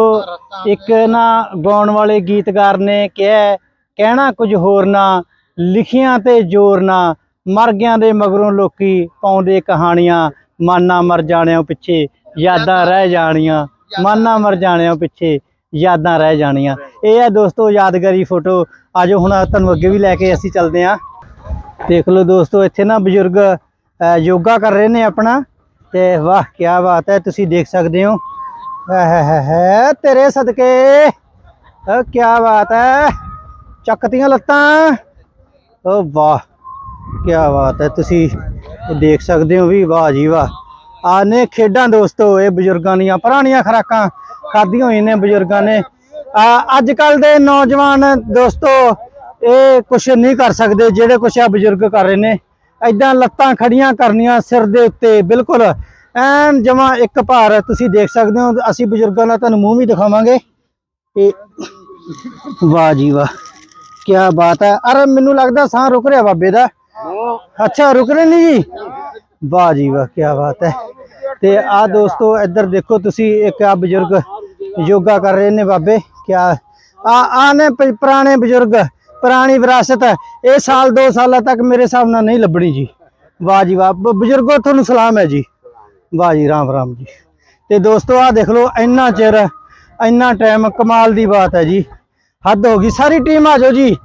ਇੱਕ ਨਾ ਗਾਉਣ ਵਾਲੇ ਗੀਤਕਾਰ ਨੇ ਕਿਹਾ ਕਹਿਣਾ ਕੁਝ ਹੋਰ ਨਾ। ਲਿਖੀਆਂ ਤੇ ਜ਼ੋਰ ਨਾ ਮਰ ਗਿਆਂ ਦੇ ਮਗਰੋਂ ਲੋਕੀ ਪਾਉਂਦੇ ਕਹਾਣੀਆਂ ਮਾਨਾ ਮਰ ਜਾਣਿਆਂ ਪਿੱਛੇ ਯਾਦਾਂ ਰਹਿ ਜਾਣੀਆਂ ਮਾਨਾ ਮਰ ਜਾਣਿਆਂ ਪਿੱਛੇ ਯਾਦਾਂ ਰਹਿ ਜਾਣੀਆਂ। ਇਹ ਹੈ ਦੋਸਤੋ ਯਾਦਗਾਰੀ ਫੋਟੋ। ਆਜੋ ਹੁਣ ਤੁਹਾਨੂੰ ਅੱਗੇ ਵੀ ਲੈ ਕੇ ਅਸੀਂ ਚੱਲਦੇ ਹਾਂ। ਦੇਖ ਲਓ ਦੋਸਤੋ ਇੱਥੇ ਨਾ ਬਜ਼ੁਰਗ ਯੋਗਾ ਕਰ ਰਹੇ ਨੇ ਆਪਣਾ। ਤੇ ਵਾਹ ਕੀ ਬਾਤ ਹੈ ਤੁਸੀਂ ਦੇਖ ਸਕਦੇ ਹੈ। ਹੈ ਤੇਰੇ ਸਦਕੇ। ਕੀ ਬਾਤ ਹੈ। ਚੱਕਤੀਆਂ ਲੱਤਾਂ। ਓ ਵਾਹ ਕੀ ਬਾਤ ਹੈ। ਤੁਸੀਂ ਦੇਖ ਸਕਦੇ ਹੋ ਵੀ ਵਾਹ ਜੀ ਵਾਹ। ਆ ਖੇਡਾਂ ਦੋਸਤੋ, ਇਹ ਬਜ਼ੁਰਗਾਂ ਦੀਆਂ ਪੁਰਾਣੀਆਂ ਖਰਾਕਾਂ ਖਾਧੀਆਂ ਹੋਈਆਂ ਨੇ ਬਜ਼ੁਰਗਾਂ ਨੇ। ਆ ਅੱਜ ਕੱਲ ਦੇ ਨੌਜਵਾਨ ਦੋਸਤੋ, ਇਹ ਕੁਛ ਨਹੀਂ ਕਰ ਸਕਦੇ ਜਿਹੜੇ ਕੁਛ ਆ ਬਜ਼ੁਰਗ ਕਰ ਰਹੇ ਨੇ। ਐਦਾਂ ਲੱਤਾਂ ਖੜੀਆਂ ਕਰਨੀਆਂ ਸਿਰ ਦੇ ਉੱਤੇ, ਬਿਲਕੁਲ। ਐਨ ਜਮਾ ਇੱਕ ਭਾਰ, ਤੁਸੀਂ ਦੇਖ ਸਕਦੇ ਹੋ, ਅਸੀਂ ਬਜ਼ੁਰਗਾਂ ਦਾ ਤੁਹਾਨੂੰ ਮੂੰਹ ਵੀ ਦਿਖਾਵਾਂਗੇ। ਇਹ ਵਾਹ ਜੀ ਵਾਹ। ਕੀ ਬਾਤ ਹੈ। ਅਰੇ ਮੈਨੂੰ ਲੱਗਦਾ ਸਾਹ ਰੁਕ ਰਿਹਾ ਬਾਬੇ ਦਾ। ਅੱਛਾ ਰੁਕ ਰਹੇ ਨਹੀਂ ਜੀ? ਵਾਹ ਜੀ ਵਾਹ ਕੀ ਬਾਤ ਹੈ। ਤੇ ਆ ਦੋਸਤੋ, ਇੱਧਰ ਦੇਖੋ ਤੁਸੀਂ, ਇੱਕ ਆ ਬਜ਼ੁਰਗ ਯੋਗਾ ਕਰ ਰਹੇ ਨੇ ਬਾਬੇ। ਕੀ ਆ ਆ ਨੇ ਪੁਰਾਣੇ ਬਜ਼ੁਰਗ, ਪੁਰਾਣੀ ਵਿਰਾਸਤ ਇਹ ਸਾਲ 2 ਸਾਲਾਂ ਤੱਕ ਮੇਰੇ ਹਿਸਾਬ ਨਾਲ ਨਹੀਂ ਲੱਭਣੀ ਜੀ। ਵਾਹ ਜੀ ਵਾਹ, ਬ- ਬਜ਼ੁਰਗੋ, ਤੁਹਾਨੂੰ ਸਲਾਮ ਹੈ ਜੀ। ਵਾਹ ਜੀ, ਰਾਮ ਰਾਮ ਜੀ। ਤੇ ਦੋਸਤੋ ਆ ਦੇਖ ਲਓ, ਇੰਨਾ ਚਿਰ, ਇੰਨਾ ਟਾਈਮ ਕਮਾਲ ਦੀ ਬਾਤ ਹੈ ਜੀ। ਹੱਦ ਹੋ ਗਈ। ਸਾਰੀ ਟੀਮ ਆ ਜਾਓ ਜੀ।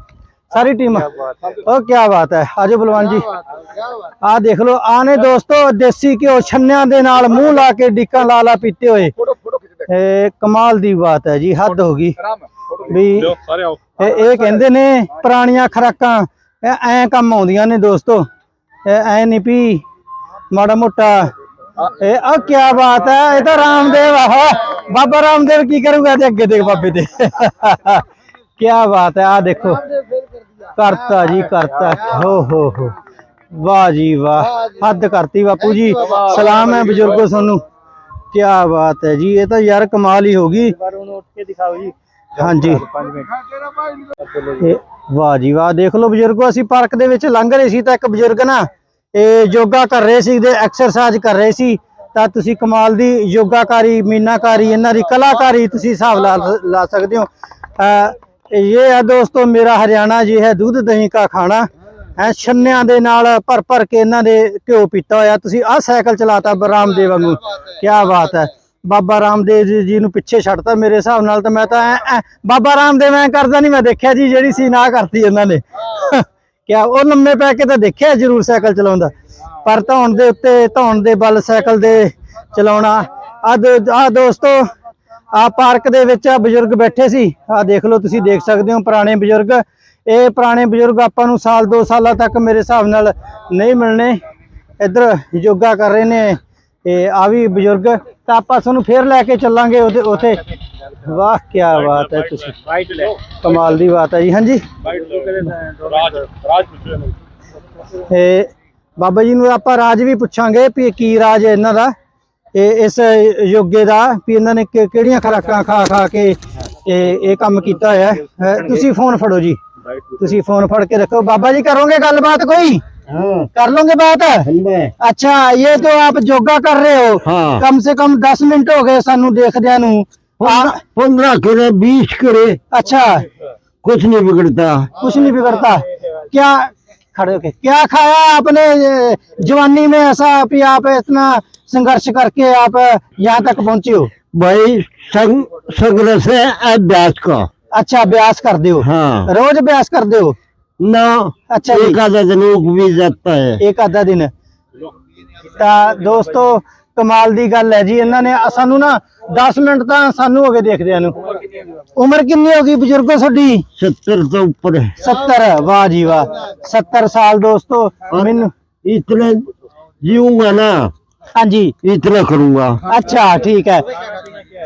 ਸਾਰੀ ਟੀਮ ਉਹ ਕੀ ਬਾਤ ਹੈ। ਆਜੋ ਬਲਵਾਨ ਜੀ। ਆ ਦੇਖ ਲਓ ਆ ਨੇ ਦੋਸਤੋ ਦੇਸੀ ਘਿਓ ਛੰਨਿਆਂ ਦੇ ਨਾਲ ਮੂੰਹ ਲਾ ਕੇ ਡਿੱਕਾਂ ਲਾ ਲਾ ਪੀਤੇ ਹੋਏ। ਫੋਟੋ ਫੋਟੋ ਖਿੱਚ ਦੇ। ਇਹ ਕਮਾਲ ਦੀ ਬਾਤ ਹੈ ਜੀ। ਹੱਦ ਹੋ ਗਈ। ਆਰਾਮ ਹੈ। ਫੋਟੋ ਵੀ ਲਿਓ ਸਾਰੇ ਆਓ। ਇਹ ਇਹ ਕਹਿੰਦੇ ਨੇ ਪੁਰਾਣੀਆਂ ਖਰਾਕਾਂ ਐ ਕੰਮ ਆਉਂਦੀਆਂ ਨੇ ਦੋਸਤੋ। ਐ ਨਹੀਂ ਵੀ ਮਾੜਾ ਮੋਟਾ। ਇਹ ਆ ਕੀ ਬਾਤ ਹੈ। ਇਹ ਤਾਂ ਰਾਮਦੇਵ ਆ। ਬਾਬਾ ਰਾਮਦੇਵ ਕੀ ਕਰੂਗਾ ਤੇ ਅੱਗੇ ਦੇਖ ਬਾਬੇ ਦੇ। ਕੀ ਬਾਤ ਹੈ ਆ ਦੇਖੋ। ਕਰਤਾ ਜੀ ਕਰਤਾ। ਹੋ ਹੋ ਹੋ। ਵਾਹ ਜੀ ਵਾਹ। ਹੱਦ ਕਰਤੀ ਬਾਪੂ ਜੀ। ਸਲਾਮ ਹੈ ਬਜ਼ੁਰਗੋ ਤੁਹਾਨੂੰ। ਕੀ ਬਾਤ ਹੈ ਜੀ ਇਹ ਤਾਂ ਯਾਰ ਕਮਾਲ ਹੀ ਹੋ ਗਈ ਉੱਠ ਕੇ ਦਿਖਾਓ ਜੀ। ਹਾਂਜੀ। 5 ਮਿੰਟ। ਇਹ ਵਾਹ ਜੀ ਵਾਹ। ਦੇਖ ਲਓ ਬਜ਼ੁਰਗੋ ਅਸੀਂ ਪਾਰਕ ਦੇ ਵਿੱਚ ਲੰਘ ਰਹੇ ਸੀ ਤਾਂ ਇੱਕ ਬਜ਼ੁਰਗ ਨਾ ਇਹ ਯੋਗਾ ਕਰ ਰਹੇ ਸੀ ਤੇ ਐਕਸਰਸਾਈਜ਼ ਕਰ ਰਹੇ ਸੀ। ਤਾਂ ਤੁਸੀਂ ਕਮਾਲ ਦੀ ਯੋਗਾਕਾਰੀ ਮੀਨਾਕਾਰੀ ਇਹਨਾਂ ਦੀ ਕਲਾਕਾਰੀ ਤੁਸੀਂ ਹਿਸਾਬ ਲਾ ਲਾ ਸਕਦੇ ਹੋ। ਇਹ ਹੈ ਦੋਸਤੋ, ਮੇਰਾ ਹਰਿਆਣਾ ਜੀ ਹੈ, ਦੁੱਧ ਦਹੀਂ ਕਾ ਖਾਣਾ। ਹੈ, ਛੰਨਿਆਂ ਦੇ ਨਾਲ ਭਰ ਭਰ ਕੇ ਇਹਨਾਂ ਦੇ ਘਿਓ ਪੀਤਾ ਹੋਇਆ। ਤੁਸੀਂ ਆਹ ਸਾਈਕਲ ਚਲਾਤਾ ਰਾਮਦੇਵ ਵਾਂਗੂ। ਕੀ ਬਾਤ ਹੈ। ਬਾਬਾ ਰਾਮਦੇਵ ਜੀ- ਨੂੰ ਪਿੱਛੇ ਛੱਡਤਾ ਮੇਰੇ ਹਿਸਾਬ ਨਾਲ ਤਾਂ ਮੈਂ ਤਾਂ ਬਾਬਾ ਰਾਮਦੇਵ ਐਂ ਕਰਦਾ ਨਹੀਂ ਮੈਂ ਦੇਖਿਆ ਜੀ, ਜਿਹੜੀ ਸੀ ਨਾ ਕਰਤੀ ਇਹਨਾਂ ਨੇ। ਕਿਆ, ਉਹ ਲੰਮੇ ਪੈ ਕੇ ਤਾਂ ਦੇਖਿਆ ਜ਼ਰੂਰ ਸਾਈਕਲ ਚਲਾਉਂਦਾ। ਪਰ ਧੌਣ ਦੇ ਉੱਤੇ, ਧੌਣ ਦੇ ਬਲ ਸਾਈਕਲ ਦੇ ਚਲਾਉਣਾ। ਆ ਆ ਦੋਸਤੋ ਆ ਪਾਰਕ ਦੇ ਵਿੱਚ ਆ ਬਜ਼ੁਰਗ ਬੈਠੇ ਸੀ। ਆ ਦੇਖ ਲਓ ਤੁਸੀਂ, ਦੇਖ ਸਕਦੇ ਹੋ ਪੁਰਾਣੇ ਬਜ਼ੁਰਗ। ਇਹ ਪੁਰਾਣੇ ਬਜ਼ੁਰਗ ਆਪਾਂ ਨੂੰ ਸਾਲ 2 ਸਾਲਾਂ ਤੱਕ ਮੇਰੇ ਹਿਸਾਬ ਨਾਲ ਨਹੀਂ ਮਿਲਣੇ। ਇੱਧਰ ਯੋਗਾ ਕਰ ਰਹੇ ਨੇ ਇਹ ਆ ਵੀ ਬਜ਼ੁਰਗ। ਤਾਂ ਆਪਾਂ ਤੁਹਾਨੂੰ ਫੇਰ ਲੈ ਕੇ ਚੱਲਾਂਗੇ ਉਹਦੇ ਉਥੇ। ਵਾਹ, ਕੀ ਬਾਤ ਹੈ ਤੁਸੀਂ। ਕਮਾਲ ਦੀ ਬਾਤ ਹੈ ਜੀ। ਹਾਂਜੀ। ਇਹ ਬਾਬਾ ਜੀ ਨੂੰ ਆਪਾਂ ਰਾਜ ਵੀ ਪੁੱਛਾਂਗੇ ਵੀ ਕੀ ਰਾਜ ਹੈ ਇਹਨਾਂ ਦਾ। ਇਹ ਇਸ ਯੋਗੇ ਦਾ ਵੀ ਇਹਨਾਂ ਨੇ ਕਿ- ਕਿਹੜੀਆਂ ਖੁਰਾਕਾਂ ਖਾ ਖਾ ਕੇ ਇਹ ਇਹ ਕੰਮ ਕੀਤਾ ਹੋਇਆ ਹੈ। ਹੈ ਤੁਸੀਂ ਫੋਨ ਫੜੋ ਜੀ ਤੁਸੀਂ ਫੋਨ ਫੜ ਕੇ ਰੱਖੋ ਬਾਬਾ ਜੀ ਕਰੋਗੇ ਗੱਲਬਾत ਕੋਈ हाँ ਕਰ ਲੋਗੇ ਬਾਤ है अच्छा ये तो आप योगा कर रहे हो हाँ। कम से कम 10 मिनट हो गए सानू देखदे ਨੂੰ आ- पंद्रह करे बीस करे अच्छा कुछ नहीं बिगड़ता कुछ नहीं बिगड़ता क्या खड़े होके क्या खाया आपने ये, जवानी में ऐसा भी आप इतना संघर्ष करके आप यहाँ तक पहुंचे हो भाई संग संग्रह से अभ्यास का अच्छा अभ्यास कर दो हाँ रोज अभ्यास कर दो ना अच्छा जी एक आधा दिन उग भी जाता है ਇੱਕ ਅੱਧਾ ਦਿਨ ਤਾਂ ਦੋਸਤੋ ਕਮਾਲ ਦੀ ਗੱਲ ਹੈ ਜੀ ਇਹਨਾਂ ਨੇ ਸਾਨੂੰ ਨਾ 10 ਮਿੰਟ ਤਾਂ ਸਾਨੂੰ ਹੋ ਗਏ ਦੇਖਦਿਆਂ ਨੂੰ ਉਮਰ ਕਿੰਨੀ ਹੋ ਗਈ ਬਜ਼ੁਰਗੋ ਤੁਹਾਡੀ सत्तर तो ऊपर है 70 ਵਾਹ ਜੀ ਵਾਹ 70 ਸਾਲ ਦੋਸਤੋ ਮੈਨੂੰ इतना जीऊंगा ना ਹਾਂਜੀ इतना करूंगा अच्छा ठीक है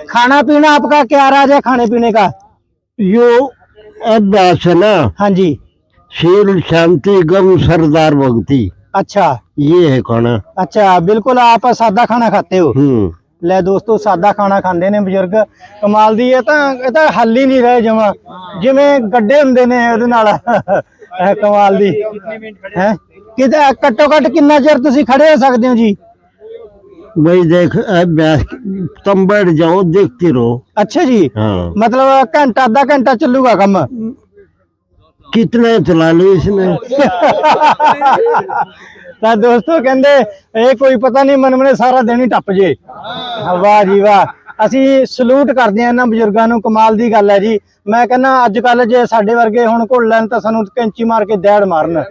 खाना पीना आपका क्या राज है खाने पीने का यो अभ्यास है ना हाँ जी शील शांति गम सरदार भक्ति अच्छा ये है खाना अच्छा बिल्कुल आप सादा खाना खाते हो हम्म ਲੈ ਦੋਸਤੋ ਸਾਦਾ ਖਾਣਾ ਖਾਂਦੇ ਨੇ ਬਜ਼ੁਰਗ ਕਮਾਲ ਦੀ ਇਹ ਤਾਂ ਇਹ ਤਾਂ ਹੱਲ ਹੀ ਨਹੀਂ ਰਹੇ ਜਮਾ ਜਿਵੇਂ ਗੱਡੇ ਹੁੰਦੇ ਨੇ ਉਹਦੇ ਨਾਲ ਇਹ ਕਮਾਲ ਦੀ ਹੈ ਕਿਤੇ ਘੱਟੋ ਘੱਟ ਕਿੰਨਾ ਚਿਰ ਤੁਸੀਂ ਖੜੇ ਹੋ ਸਕਦੇ ਹੋ ਜੀ भाई देख अभ्यास तुम बैठ जाओ देखते रहो ਅੱਛਾ ਜੀ हाँ ਮਤਲਬ ਘੰਟਾ ਅੱਧਾ ਘੰਟਾ ਚੱਲੂਗਾ ਕੰਮ कितना चला लो इसमें ਤਾਂ ਦੋਸਤੋ ਕਹਿੰਦੇ ਇਹ ਕੋਈ ਪਤਾ ਨਹੀਂ ਮਨਮਨੇ ਸਾਰਾ ਦਿਨ ਹੀ ਟੱਪ ਜੇ ਵਾਹ ਜੀ ਵਾਹ ਅਸੀਂ ਸਲੂਟ ਕਰਦੇ ਆ ਇਹਨਾਂ ਬਜ਼ੁਰਗਾਂ ਨੂੰ ਕਮਾਲ ਦੀ ਗੱਲ ਹੈ ਜੀ ਮੈਂ ਕਹਿੰਦਾ ਅੱਜ ਕੱਲ ਜੇ ਸਾਡੇ ਵਰਗੇ ਹੁਣ ਘੁੱਲ ਲੈਣ ਤਾਂ ਸਾਨੂੰ ਕੈਂਚੀ ਮਾਰ ਕੇ ਦੈੜ ਮਾਰਨ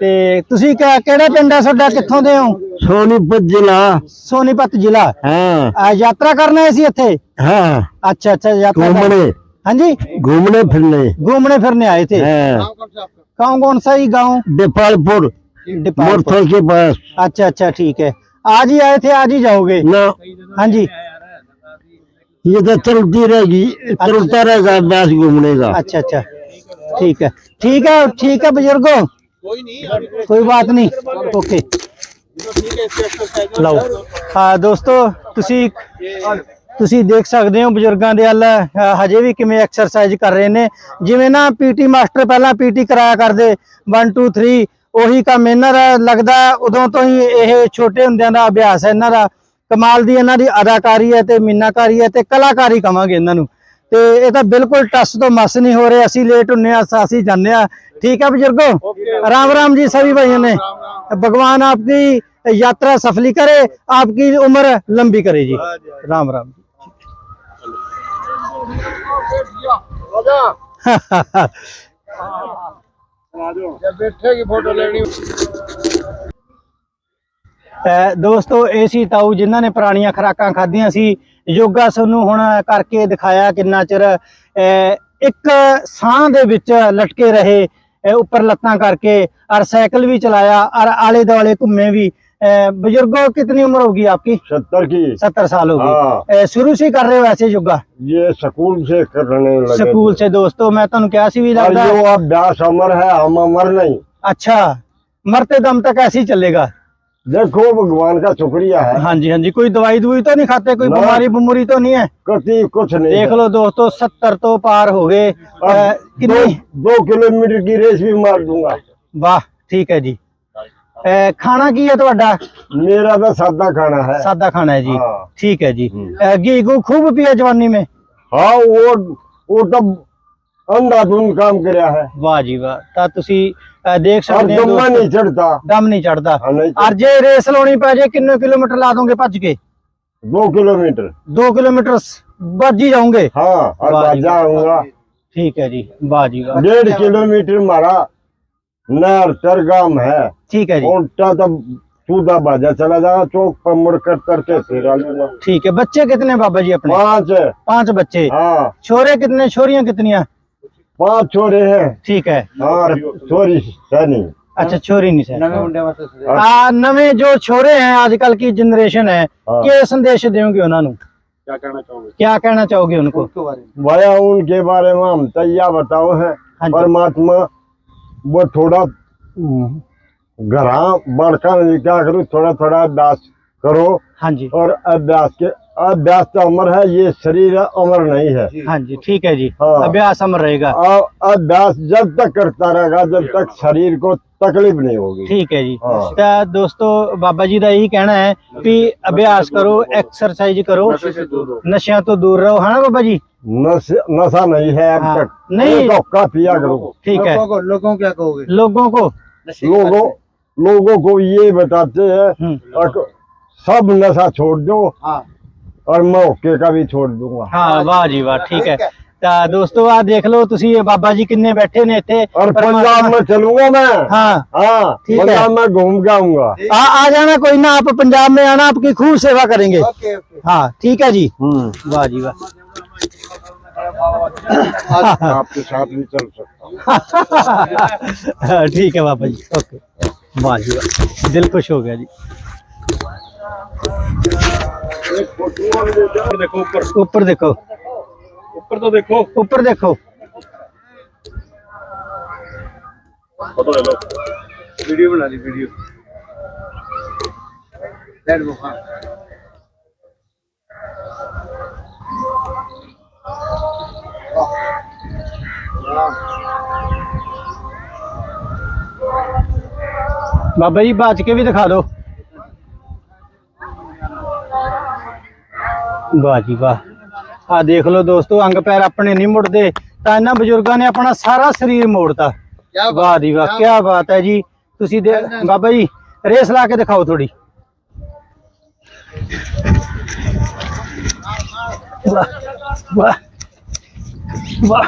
ਤੇ ਤੁਸੀਂ ਕਿ- ਕਿਹੜੇ ਪਿੰਡ ਹੈ ਤੁਹਾਡਾ ਕਿੱਥੋਂ ਦੇ ਹੋ सोनीपत जिला ਸੋਨੀਪਤ ਜ਼ਿਲ੍ਹਾ हाँ ਆ, ਯਾਤਰਾ ਕਰਨ ਆਏ ਸੀ ਇੱਥੇ हाँ ਅੱਛਾ ਅੱਛਾ ਯਾਤਰਾ ਕਰ- घूमने हाँ जी घूमने फिरने घूमने फिरने आए थे हाँ, कौन कौन सा ही गाँव नेपालपुर डिपार्टमेंट मोरथल के पास अच्छा अच्छा ठीक है आज ही आए थे आज ही जाओगे ना हाँ जी ये तो चलती रहेगी चलता रहेगा अभ्यास घूमने का अच्छा अच्छा ठीक है ठीक है ठीक है बुजुर्गो ਕੋਈ ਨਹੀਂ ਕੋਈ ਬਾਤ ਨਹੀਂ। ਓਕੇ। ਲਓ। ਆ ਦੋਸਤੋ ਤੁਸੀਂ ਤੁਸੀਂ ਦੇਖ ਸਕਦੇ ਹੋ ਬਜ਼ੁਰਗਾਂ ਦੇ ਹੱਲ ਹਜੇ ਵੀ ਕਿਵੇਂ ਐਕਸਰਸਾਈਜ਼ ਕਰ ਰਹੇ ਨੇ। ਜਿਵੇਂ ਨਾ ਪੀਟੀ ਮਾਸਟਰ ਪਹਿਲਾਂ ਪੀਟੀ ਕਰਾਇਆ ਕਰਦੇ 1 2 3 ਉਹੀ ਕੰਮ ਇਹਨਾਂ ਦਾ ਲੱਗਦਾ ਉਦੋਂ ਤੋਂ ਹੀ ਇਹ ਛੋਟੇ ਹੁੰਦਿਆਂ ਦਾ ਅਭਿਆਸ ਹੈ ਇਹਨਾਂ ਦਾ। ਕਮਾਲ ਦੀ ਇਹਨਾਂ ਦੀ ਅਦਾਕਾਰੀ ਹੈ ਤੇ ਮਿੰਨਾਕਾਰੀ ਹੈ ਤੇ ਕਲਾਕਾਰੀ ਕਵਾਂਗੇ ਇਹਨਾਂ ਨੂੰ। ਤੇ ਇਹ ਤਾਂ ਬਿਲਕੁਲ ਟੱਸ ਤੋਂ ਮਸ ਨਹੀਂ ਹੋ ਰਹੇ ਅਸੀਂ ਲੇਟ ਹੁੰਨੇ ਆ ਅਸੀਂ ਜਾਂਦੇ ਆ ठीक है बुजुर्गो राम राम जी सभी भाइयों ने भगवान आपकी यात्रा सफली करे आपकी उम्र लंबी करे जी राम राम बैठे की फोटो लेनी ਅਹ ਦੋਸਤੋ ਇਹ ਸੀ ਤਾਊ ਜਿਨ੍ਹਾਂ ਨੇ ਪੁਰਾਣੀਆਂ ਖਰਾਕਾਂ ਖਾਧੀਆਂ ਸੀ ਯੋਗਾ ਸਾਨੂੰ ਹੁਣ ਕਰਕੇ ਦਿਖਾਇਆ ਕਿੰਨਾ ਚਿਰ ਅਹ ਇੱਕ ਸਾਹ ਦੇ ਵਿੱਚ ਲਟਕੇ ਰਹੇ ਅਹ ਉੱਪਰ ਲੱਤਾਂ ਕਰਕੇ ਔਰ ਸਾਈਕਲ ਵੀ ਚਲਾਇਆ ਔਰ ਆਲੇ ਦੁਆਲੇ ਘੁੰਮੇ ਵੀ अह, बुजुर्गो कितनी उम्र होगी आपकी सत्तर की सत्तर साल होगी हाँ। अह, शुरू से ही कर रहे हो ऐसे योगा ये स्कूल से करने लगे ਸਕੂਲ ਸੇ ਦੋਸਤੋ ਮੈਂ ਤੁਹਾਨੂੰ ਕਿਹਾ ਸੀ ਵੀ और ਲੱਗਦਾ जो अभ्यास अमर है हम अमर नहीं अच्छा मरते दम तक ऐसे ही चलेगा देखो भगवान का शुक्रिया है हाँ जी हाँ जी कोई दवाई दवाई तो नहीं खाते कोई ना। बीमारी बुमारी तो नहीं है कति कुछ नहीं देख है। लो दोस्तों सत्तर तो पार हो गए अब अह, दो, कितनी दो किलोमीटर की रेस भी मार दूंगा वाह ठीक है जी ਅਹ ਖਾਣਾ ਕੀ ਹੈ ਤੁਹਾਡਾ मेरा तो सादा खाना है ਸਾਦਾ ਖਾਣਾ ਹੈ ਜੀ हाँ ਠੀਕ ਹੈ ਜੀ हम्म। ਅਹ घी गू खूब पिया जवानी में हाँ वो वो तब अंधाधुन काम कराया है ਵਾਹ ਜੀ ਵਾਹ ਤਾਂ ਤੁਸੀਂ ਅਹ ਦੇਖ और ਸਕਦੇ ਹੋ दम्मा ਦੋਸਤੋ, नहीं चढ़ता ਦਮ ਨਹੀਂ ਚੜਦਾ हाँ नहीं ਔਰ ਜੇ ਰੇਸ ਲਾਉਣੀ ਪੈ ਜੇ ਕਿੰਨੇ ਕਿਲੋਮੀਟਰ ਲਾ ਦੋਗੇ ਭੱਜ ਕੇ दो किलोमीटर 2 ਕਿਲੋਮੀਟਰ ਭੱਜ ਹੀ ਜਾਓਗੇ हाँ और वाह जी, जाऊंगा ਠੀਕ ਹੈ ਜੀ ਵਾਹ ਜੀ ਵਾਹ डेढ़ किलोमीटर मारा नहर तरगाम है ठीक है जी उल्टा तब सूधा बाजा चला जाएगा चौक पर मुड़ कर करके फिर आ लूंगा ठीक है बच्चे कितने बाबा जी अपने पांच है पांच बच्चे हाँ छोरे कितने छोरियां कितनियां पाँच छोरे हैं। ठीक है। और छोरी सैनी। अच्छा छोरी नहीं सैनी। आ नवे जो छोरे हैं आजकल की जनरेशन है हाँ। के संदेश दोगे उन्होंने? क्या कहना चाहोगे? क्या कहना चाहोगे उनको? भैया उनके बारे में हम तैया बताओ है। हाँ परमात्मा वो थोड़ा हम्म। घर बड़का क्या करूँ थोड़ा थोड़ा दास करो हाँ जी और अभ्यास के अभ्यास तो अमर है ये शरीर अमर नहीं है हाँ जी ठीक है जी हाँ। अभ्यास अमर रहेगा और अभ्यास जब तक करता रहेगा जब तक शरीर को तकलीफ नहीं होगी ਠੀਕ ਹੈ ਜੀ ਹਾਂ। ਤਾਂ ਦੋਸਤੋ ਬਾਬਾ ਜੀ ਦਾ ਇਹੀ ਕਹਿਣਾ ਹੈ ਵੀ ਅਭਿਆਸ ਕਰੋ ਐਕਸਰਸਾਈਜ਼ ਕਰੋ से दूर हो ਨਸ਼ਿਆਂ ਤੋਂ ਦੂਰ ਰਹੋ ਹੈ ਨਾ ਬਾਬਾ ਜੀ नशा नशा नहीं है अब हाँ, तक नहीं। तो का पिया करो ठीक है लोगों को लोगों क्या कहोगे लोगों को लोगों लोगों को ये बताते हैं हम्म। और सब नशा छोड़ दो हाँ और मैं ओके का भी छोड़ दूंगा ਹਾਂ ਵਾਹ ਜੀ ਵਾਹ ਠੀਕ ਹੈ ਤਾਂ ਦੋਸਤੋ ਆ ਦੇਖ ਲਓ ਤੁਸੀਂ ਇਹ ਬਾਬਾ ਜੀ ਕਿੰਨੇ ਬੈਠੇ ਨੇ ਇੱਥੇ और परमात्मा- पंजाब में चलूंगा मैं हाँ हाँ ठीक है। पंजाब में घूम के आऊंगा आ, आ जाना कोई ना आप पंजाब में आना आपकी खूब सेवा करेंगे ओके ओके हाँ ठीक है जी हम्म वाह जी वाह आपके साथ भी चल सकता हूँ हाँ, ठीक है बाबा जी ओके वाह जी वाह दिल खुश हो गया जी देखो ऊपर ऊपर देखो। ऊपर तो देखो। ऊपर देखो। फ़ोटो ले लो। वीडियो बना ली वीडियो। लेट हाँ। बाबा जी बाज के भी दिखा दो। ਵਾਹ ਜੀ ਵਾਹ। ਆ ਦੇਖ ਲਓ ਦੋਸਤੋ ਅੰਗ ਪੈਰ ਆਪਣੇ ਨਹੀਂ ਮੁੜਦੇ ਤਾਂ ਇਹਨਾਂ ਬਜ਼ੁਰਗਾਂ ਨੇ ਆਪਣਾ ਸਾਰਾ ਸਰੀਰ ਮੋੜਤਾ। ਵਾਹ ਦੀ ਵਾਹ ਕੀ ਬਾਤ ਹੈ। ਜੀ। ਤੁਸੀਂ ਬਾਬਾ ਜੀ ਰੇਸ ਲਾ ਕੇ ਦਿਖਾਓ ਥੋੜੀ ਵਾਹ ਵਾਹ ਵਾਹ।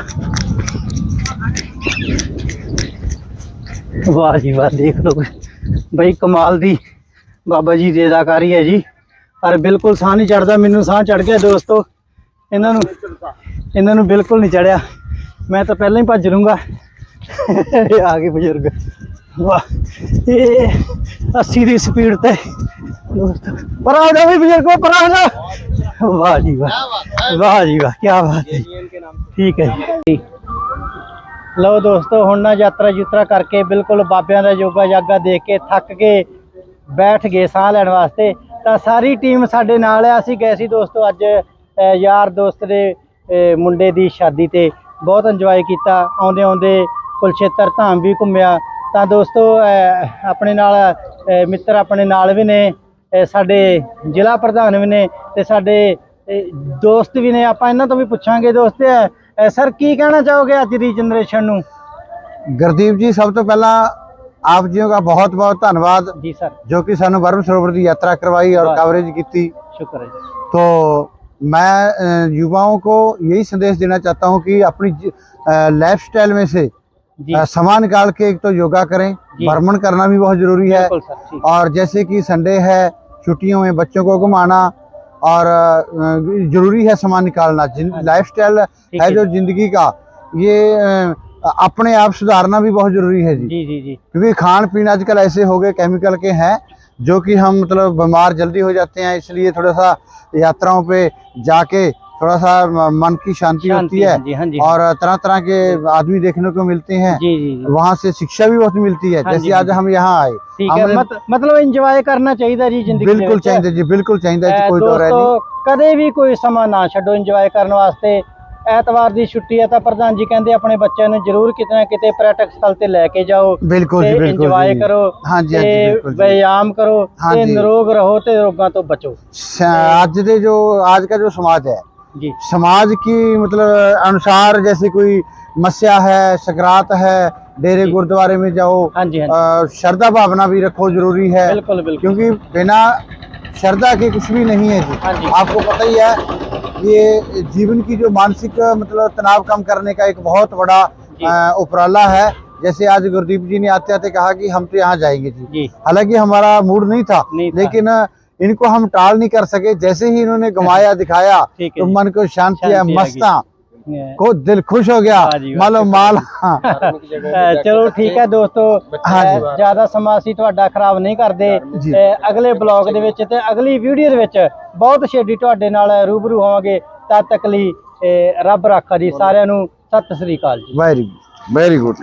ਵਾਹ ਜੀ ਵਾਹ ਦੇਖ ਲਓ। ਬਈ ਕਮਾਲ ਦੀ ਬਾਬਾ ਜੀ ਦੀ ਅਦਾਕਾਰੀ ਹੈ ਜੀ। ਪਰ ਬਿਲਕੁਲ ਸਾਹ ਨਹੀਂ ਚੜਦਾ, ਮੈਨੂੰ ਸਾਹ ਚੜ ਗਿਆ ਦੋਸਤੋ। ਇਹਨਾਂ ਨੂੰ ਇਹਨਾਂ ਨੂੰ ਬਿਲਕੁਲ ਨਹੀਂ ਚੜਿਆ ਮੈਂ ਤਾਂ ਪਹਿਲਾਂ ਹੀ ਭੱਜ ਲੂੰਗਾ। ਆ ਗਏ ਬਜ਼ੁਰਗ। ਵਾਹ। ਇਹ 80 ਦੀ ਸਪੀਡ ਤੇ। ਪਰ ਆ ਜਾ ਵੀ ਬਜ਼ੁਰਗੋ, ਪਰ ਆ ਜਾ। ਵਾਹ ਜੀ ਵਾਹ। ਵਾਹ ਜੀ ਵਾਹ ਕੀ ਬਾਤ ਹੈ। ਠੀਕ ਹੈ ਜੀ। ਲਓ ਦੋਸਤੋ, ਹੁਣ ਨਾ ਯਾਤਰਾ ਯੂਤਰਾ ਕਰਕੇ ਬਿਲਕੁਲ ਬਾਬਿਆਂ ਦਾ ਯੋਗਾ ਜਾਗਾ ਦੇਖ ਕੇ ਥੱਕ ਕੇ ਬੈਠ ਗਏ ਸਾਹ ਲੈਣ ਵਾਸਤੇ। ਤਾਂ ਸਾਰੀ ਟੀਮ ਸਾਡੇ ਨਾਲ ਆ। ਅਸੀਂ ਗਏ ਸੀ ਦੋਸਤੋ ਅੱਜ ਯਾਰ ਦੋਸਤ ਦੇ ਮੁੰਡੇ ਦੀ ਸ਼ਾਦੀ ਤੇ। ਬਹੁਤ ਇੰਜੋਏ ਕੀਤਾ। ਆਉਂਦੇ ਆਉਂਦੇ ਕੁਲਛੇਤਰ ਧਾਮ ਵੀ ਘੁੰਮਿਆ। ਤਾਂ ਦੋਸਤੋ ਆਪਣੇ ਨਾਲ ਮਿੱਤਰ ਆਪਣੇ ਨਾਲ ਵੀ ਨੇ ਸਾਡੇ ਜ਼ਿਲ੍ਹਾ ਪ੍ਰਧਾਨ ਵੀ ਨੇ ਤੇ ਸਾਡੇ ਦੋਸਤ ਵੀ ਨੇ। ਆਪਾਂ ਇਹਨਾਂ ਤੋਂ ਵੀ ਪੁੱਛਾਂਗੇ ਦੋਸਤ ਸਰ ਕੀ ਕਹਿਣਾ ਚਾਹੋਗੇ ਅੱਜ ਦੀ ਜਨਰੇਸ਼ਨ ਨੂੰ? ਗੁਰਦੀਪ ਜੀ, ਸਭ ਤੋਂ ਪਹਿਲਾਂ ਆਪ ਜੀਓ ਦਾ ਬਹੁਤ ਬਹੁਤ ਧੰਨਵਾਦ ਜੀ ਸਰ ਜੋ ਕਿ ਸਾਨੂੰ ਵਰਮ ਸਰੋਵਰ ਦੀ यात्रा करवाई और वाह। कवरेज की थी ਸ਼ੁਕਰ ਹੈ ਜੀ तो मैं अ, युवाओं को यही संदेश देना चाहता हूं कि अपनी लाइफ स्टाइल में से जी अ, समय निकाल के एक तो योगा करें जी। भ्रमण करना भी बहुत जरूरी है बिल्कुल सर ठीक और जैसे कि संडे है छुट्टियों में बच्चों को घुमाना और अ, जरूरी है समय निकालना लाइफ स्टाइल ठीक है है जो जिंदगी का ये अ, अपने आप सुधारना भी बहुत ज़रूरी है जी। जी जी जी। क्योंकि खान पीन आजकल ऐसे हो गए केमिकल के हैं जो कि हम मतलब बीमार जल्दी हो जाते हैं इसलिए थोड़ा सा यात्राओं पे जाके थोड़ा सा मन की शांति होती है। हाँ जी, हाँ जी, और तरह तरह के आदमी देखने को मिलते हैं। जी, जी, जी। वहाँ से शिक्षा भी बहुत मिलती है। हाँ जैसे हाँ आज हम यहाँ आए हमने मत, मतलब एंजॉय करना चाहिए जी ज़िंदगी बिल्कुल चाहिए जी बिल्कुल चाहिए कोई डर है कदे भी कोई समा ना छो एंजॉय करने वास्ते। ਐਤਵਾਰ ਦੀ ਛੁੱਟੀ ਹੈ ਤਾਂ ਪ੍ਰਧਾਨ ਜੀ ਕਹਿੰਦੇ ਆਪਣੇ ਬੱਚਿਆਂ ਨੂੰ ਜ਼ਰੂਰ ਕਿਤੇ ਨਾ ਕਿਤੇ ਪ੍ਰੈਟਿਕ ਸਥਲ ਤੇ ਲੈ ਕੇ ਜਾਓ ਬਿਲਕੁਲ ਜੀ ਬਿਲਕੁਲ ਇੰਜੋਏ ਕਰੋ ਹਾਂਜੀ ਹਾਂਜੀ ਵਿਆਮ ਕਰੋ ਤੇ ਨਿਰੋਗ ਰਹੋ ਤੇ ਰੋਗਾਂ ਤੋਂ ਬਚੋ। ਅੱਜ ਦੇ ਜੋ ਅੱਜ ਦਾ ਜੋ ਸਮਾਜ ਹੈ जी समाज की मतलब अनुसार जैसे कोई मस्या है सकरात है डेरे गुरुद्वारे में जाओ हाँ जी, हाँ जी। श्रद्धा भावना भी रखो जरूरी है बिल्कुल, बिल्कुल। श्रद्धा के कुछ भी नहीं है जी। हाँ आपको पता ही है ये जीवन की जो मानसिक मतलब तनाव कम करने का एक बहुत बड़ा जी। उपराला है। जैसे आज गुरदीप जी ने आते आते कहा कि हम तो यहाँ जाएँगे जी। जी। हालाँकि हमारा मूड नहीं था नहीं था। लेकिन इनको हम टाल नहीं कर सके। जैसे ही इन्होंने घुमाया दिखाया तो मन को शांति है मस्ता। को दिल खुश हो गया वाह जी, वाह, मालो माल हाँ ਅਹ ਚਲੋ ਠੀਕ ਹੈ ਦੋਸਤੋ ਹਾਂਜੀ। ਅਹ ਜ਼ਿਆਦਾ ਸਮਾਂ ਅਸੀਂ ਤੁਹਾਡਾ ਖਰਾਬ ਨਹੀਂ ਕਰਦੇ ਜੀ। ਅਹ ਅਗਲੇ ਬਲੌਗ ਦੇ ਵਿੱਚ ਤੇ ਅਗਲੀ ਵੀਡੀਓ ਦੇ ਵਿੱਚ ਬਹੁਤ ਛੇਡੀ ਤੁਹਾਡੇ ਨਾਲ ਰੂਬਰੂ ਹੋਵਾਂਗੇ ਤਦ ਤੱਕ ਲਈ ਅਹ ਰੱਬ ਰਾਖਾ ਜੀ ਸਾਰਿਆਂ ਨੂੰ ਸਤਿ ਸ੍ਰੀ ਅਕਾਲ ਜੀ वेरी वेरी गुड